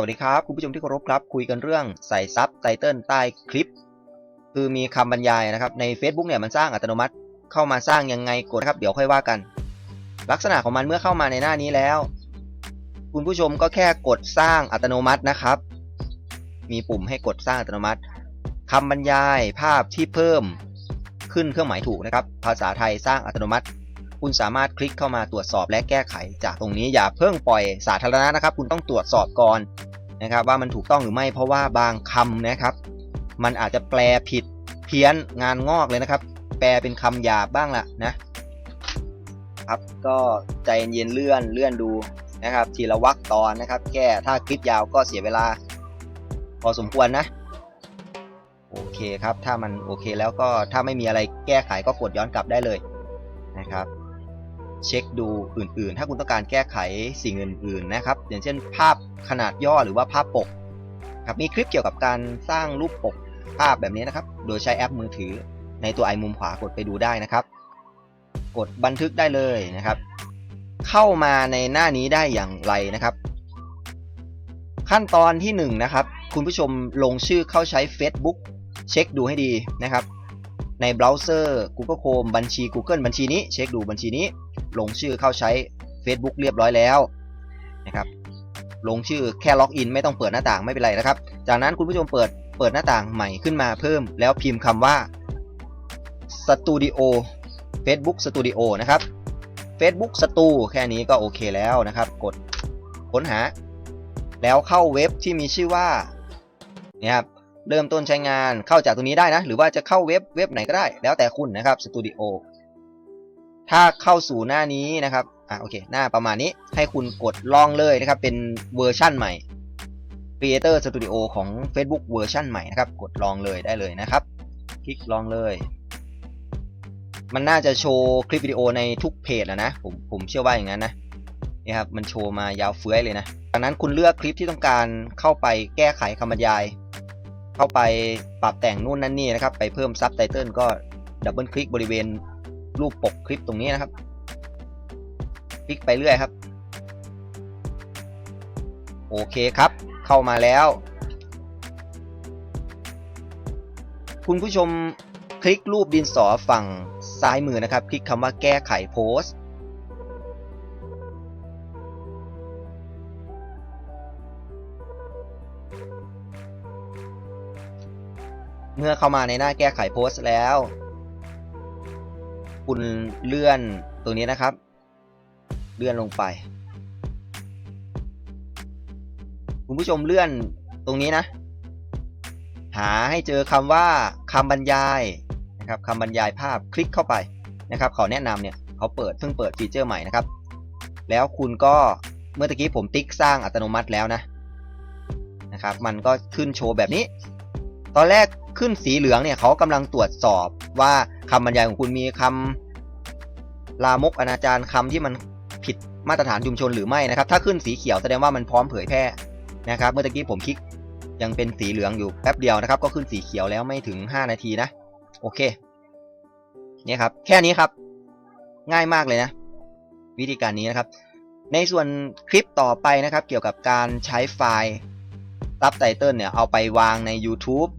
สวัสดีครับ คุณผู้ชมที่เคารพครับ คุยกันเรื่องใส่ซับไตเติลใต้คลิป คือมีคำบรรยายนะครับ ใน Facebook เนี่ยมันสร้างอัตโนมัติเข้ามาสร้างยังไงกดนะครับ เดี๋ยวค่อยว่ากัน ลักษณะของมันเมื่อเข้ามาในหน้านี้แล้ว คุณผู้ชมก็แค่กดสร้างอัตโนมัตินะครับ มีปุ่มให้กดสร้างอัตโนมัติคำบรรยายภาพที่เพิ่มขึ้นเครื่องหมายถูกนะครับ ภาษาไทยสร้างอัตโนมัติ คุณสามารถคลิกเข้ามาตรวจสอบและแก้ไขจากตรงนี้อย่าเพิ่งปล่อยสาธารณะนะครับ คุณต้องตรวจสอบก่อน นะครับว่ามันถูกต้องหรือไม่เพราะว่าบางคำนะครับ มันอาจจะแปลผิดเพี้ยนงานงอกเลยนะครับ แปลเป็นคำหยาบบ้างละนะครับก็ใจเย็นเลื่อนเลื่อนดูนะครับ ทีละวรรคตอนนะครับ แก้ถ้าคลิปยาวก็เสียเวลา พอสมควรนะโอเคครับ ถ้ามันโอเคแล้วก็ถ้าไม่มีอะไรแก้ไขก็กดย้อนกลับได้เลยนะครับ เช็คดูอื่นๆ ถ้าคุณต้องการแก้ไขสิ่งอื่นๆนะครับ อย่างเช่น ภาพขนาดย่อหรือว่าภาพปกครับมีคลิปเกี่ยวกับการสร้างรูปปกภาพแบบนี้นะครับ โดยใช้แอปมือถือในตัวไอมุมขวากดไปดูได้นะครับ กดบันทึกได้เลยนะครับ เข้ามาในหน้านี้ได้อย่างไรนะครับ ขั้นตอนที่1นงนะครับ คุณผู้ชมลงชื่อเข้าใช้ Facebook เช็คดูให้ดีนะครับ ในเบราว์เซอร์ Google Chrome บัญชี Google บัญชีนี้ เช็คดูบัญชีนี้ ลงชื่อเข้าใช้ Facebook เรียบร้อยแล้วนะครับลงชื่อแค่ล็อกอินไม่ต้องเปิดหน้าต่างไม่เป็นไรนะครับ จากนั้นคุณผู้ชมเปิดเปิดหน้าต่างใหม่ขึ้นมาเพิ่ม แล้วพิมพ์คำว่า Studio Facebook Studio นะครับ Facebook Stu แค่นี้ก็โอเคแล้วนะครับ กดค้นหา แล้วเข้าเว็บที่มีชื่อว่าเนี่ยครับ เริ่มต้นใช้งานเข้าจากตรงนี้ได้นะ หรือว่าจะเข้าเว็บเว็บไหนก็ได้ แล้วแต่คุณนะครับ Studio ถ้าเข้าสู่หน้านี้นะครับอะโอเค หน้าประมาณนี้ให้คุณกดลองเลยนะครับ เป็นเวอร์ชั่นใหม่ Creator Studio ของ Facebook เวอร์ชั่นใหม่นะครับ กดลองเลยได้เลยนะครับ คลิกลองเลย มันน่าจะโชว์คลิปวิดีโอในทุกเพจแล้วนะ ผมผมเชื่อว่าอย่างนั้นนะนี่ครับมันโชว์มายาวเฟื้อยเลยนะ จากนั้นคุณเลือกคลิปที่ต้องการเข้าไปแก้ไขคำบรรยาย เข้าไปปรับแต่งนู่นนั่นนี่นะครับ ไปเพิ่มซับไตเติลก็ดับเบิลคลิกบริเวณรูปปกคลิปตรงนี้นะครับ คลิกไปเรื่อยครับ โอเคครับ เข้ามาแล้ว คุณผู้ชมคลิกรูปดินสอฝั่งซ้ายมือนะครับ คลิกคำว่าแก้ไขโพสต์ เมื่อเข้ามาในหน้าแก้ไขโพสต์แล้ว คุณเลื่อนตรงนี้นะครับ เลื่อนลงไป คุณผู้ชมเลื่อนตรงนี้นะ หาให้เจอคำว่าคำบรรยายนะครับคำบรรยายภาพคลิกเข้าไปนะครับเขาแนะนำเนี่ยเขาเปิดเพิ่งเปิดฟีเจอร์ใหม่นะครับ แล้วคุณก็เมื่อตะกี้ผมติ๊กสร้างอัตโนมัติแล้วนะนะครับ มันก็ขึ้นโชว์แบบนี้ ตอนแรกขึ้นสีเหลืองเนี่ยเขากำลังตรวจสอบว่าคำบรรยายของคุณมีคำลามกอนาจารคำที่มันผิดมาตรฐานชุมชนหรือไม่นะครับ ถ้าขึ้นสีเขียวแสดงว่ามันพร้อมเผยแพร่นะครับ เมื่อกี้ผมคลิกยังเป็นสีเหลืองอยู่แป๊บเดียวนะครับ ก็ขึ้นสีเขียวแล้วไม่ถึง 5 นาทีนะ โอเคเนี่ยครับ แค่นี้ครับ ง่ายมากเลยนะ วิธีการนี้นะครับ ในส่วนคลิปต่อไปนะครับ เกี่ยวกับการใช้ไฟล์ ซับไตเติลเนี่ยเอาไปวางใน YouTube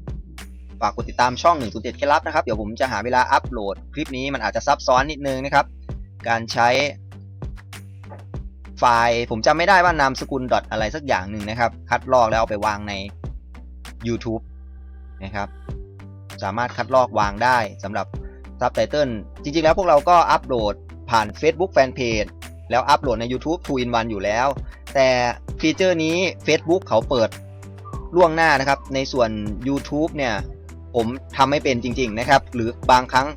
ฝากกดติดตามช่อง 107เคล็ดลับนะครับ เดี๋ยวผมจะหาเวลาอัปโหลด คลิปนี้มันอาจจะซับซ้อนนิดนึงนะครับ การใช้ไฟล์ผมจำไม่ได้ว่านามสกุล dot อะไรสักอย่างหนึ่งนะครับ คัดลอกแล้วเอาไปวางใน YouTube นะครับ สามารถคัดลอกวางได้สำหรับซับไตเติลจริงๆ แล้วพวกเราก็อัปโหลดผ่าน Facebook Fanpage แล้วอัปโหลดใน YouTube 2 in 1อยู่แล้ว แต่ฟีเจอร์นี้ Facebook เขาเปิด ล่วงหน้านะครับ ในส่วน YouTube เนี่ย ผมทำไม่เป็นจริง ๆ นะครับ หรือบางครั้ง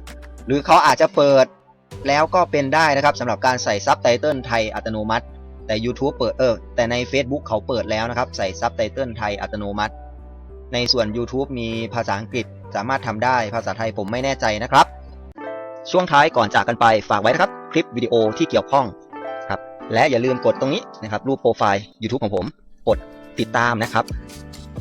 หรือเขาอาจจะเปิดแล้วก็เป็นได้นะครับสำหรับการใส่ซับไตเติลไทยอัตโนมัติ แต่ YouTube เปิดเออแต่ใน Facebook เขาเปิดแล้วนะครับ ใส่ซับไตเติลไทยอัตโนมัติ ในส่วน YouTube มีภาษาอังกฤษสามารถทำได้ภาษาไทยผมไม่แน่ใจนะครับ ช่วงท้ายก่อนจากกันไปฝากไว้นะครับ คลิปวิดีโอที่เกี่ยวข้องครับและอย่าลืมกดตรงนี้นะครับรูปโปรไฟล์ YouTube ของผมกดติดตามนะครับ